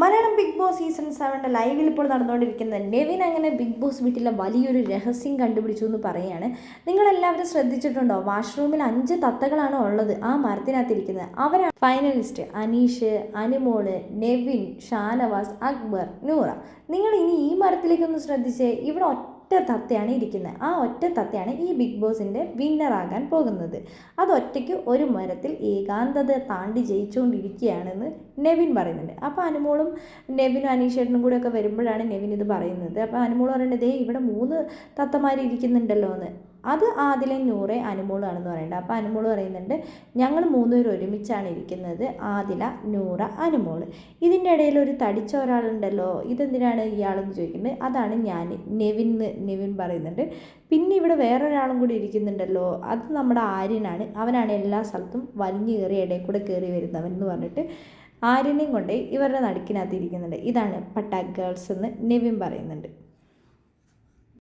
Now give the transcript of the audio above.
Malayalam big boss season സെവന്റെ ലൈവിൽ ഇപ്പോൾ നടന്നുകൊണ്ടിരിക്കുന്നത് നെവിൻ അങ്ങനെ ബിഗ് ബോസ് വീട്ടിലെ വലിയൊരു രഹസ്യം കണ്ടുപിടിച്ചു എന്ന് പറയുകയാണ്. നിങ്ങളെല്ലാവരും ശ്രദ്ധിച്ചിട്ടുണ്ടോ? വാഷ്റൂമിൽ അഞ്ച് തത്തകളാണ് ഉള്ളത്. ആ മരത്തിനകത്തിരിക്കുന്നത്. അവരാണ് ഫൈനലിസ്റ്റ് അനീഷ് അനുമോൾ നെവിൻ ഷാനവാസ് അക്ബർ നൂറ. നിങ്ങൾ ഇനി ഈ മരത്തിലേക്കൊന്ന് ശ്രദ്ധിച്ചേ. ഇവിടെ ഒറ്റ തത്തയാണ് ഇരിക്കുന്നത്. ആ ഒറ്റ തത്തയാണ് ഈ ബിഗ് ബോസിന്റെ വിന്നറാകാൻ പോകുന്നത്. അത് ഒറ്റയ്ക്ക് ഒരു മരത്തിൽ ഏകാന്തത താണ്ടി ജയിച്ചുകൊണ്ടിരിക്കുകയാണെന്ന് നെവിൻ പറയുന്നുണ്ട്. അപ്പോൾ അനുമോളും നെവിനും അനീഷേട്ടനും കൂടെയൊക്കെ വരുമ്പോഴാണ് നെവിൻ ഇത് പറയുന്നത്. അപ്പോൾ അനുമോൾ പറയുന്നത് ഇവിടെ മൂന്ന് തത്തമാർ ഇരിക്കുന്നുണ്ടല്ലോ എന്ന് അത് ആദിലെ നൂറെ അനുമോളാണെന്ന് പറയുന്നത് അപ്പോൾ അനുമോൾ പറയുന്നുണ്ട് ഞങ്ങൾ മൂന്നുപേരും ഒരുമിച്ചാണ് ഇരിക്കുന്നത്. ആദില നൂറ അനുമോൾ ഇതിന്റെ ഇടയിൽ ഒരു തടിച്ച ഒരാളുണ്ടല്ലോ ഇതെന്തിനാണ് ഇയാളെന്ന് ചോദിക്കുന്നത്. അതാണ് ഞാൻ നെവിൻ നെവിൻ പറയുന്നുണ്ട്. പിന്നെ ഇവിടെ വേറൊരാളും കൂടി ഇരിക്കുന്നുണ്ടല്ലോ അത് നമ്മുടെ ആര്യനാണ്. അവനാണ് എല്ലാ സ്ഥലത്തും വലിഞ്ഞു കയറി ഇടയിൽ കൂടെ കയറി വരുന്നവൻ എന്ന് പറഞ്ഞിട്ട് ആര്യനെയും കൊണ്ടേ ഇവരുടെ നടുക്കിനകത്ത് ഇരിക്കുന്നുണ്ട്. ഇതാണ് പട്ടാക് ഗേൾസ് എന്ന് നെവിൻ പറയുന്നുണ്ട്.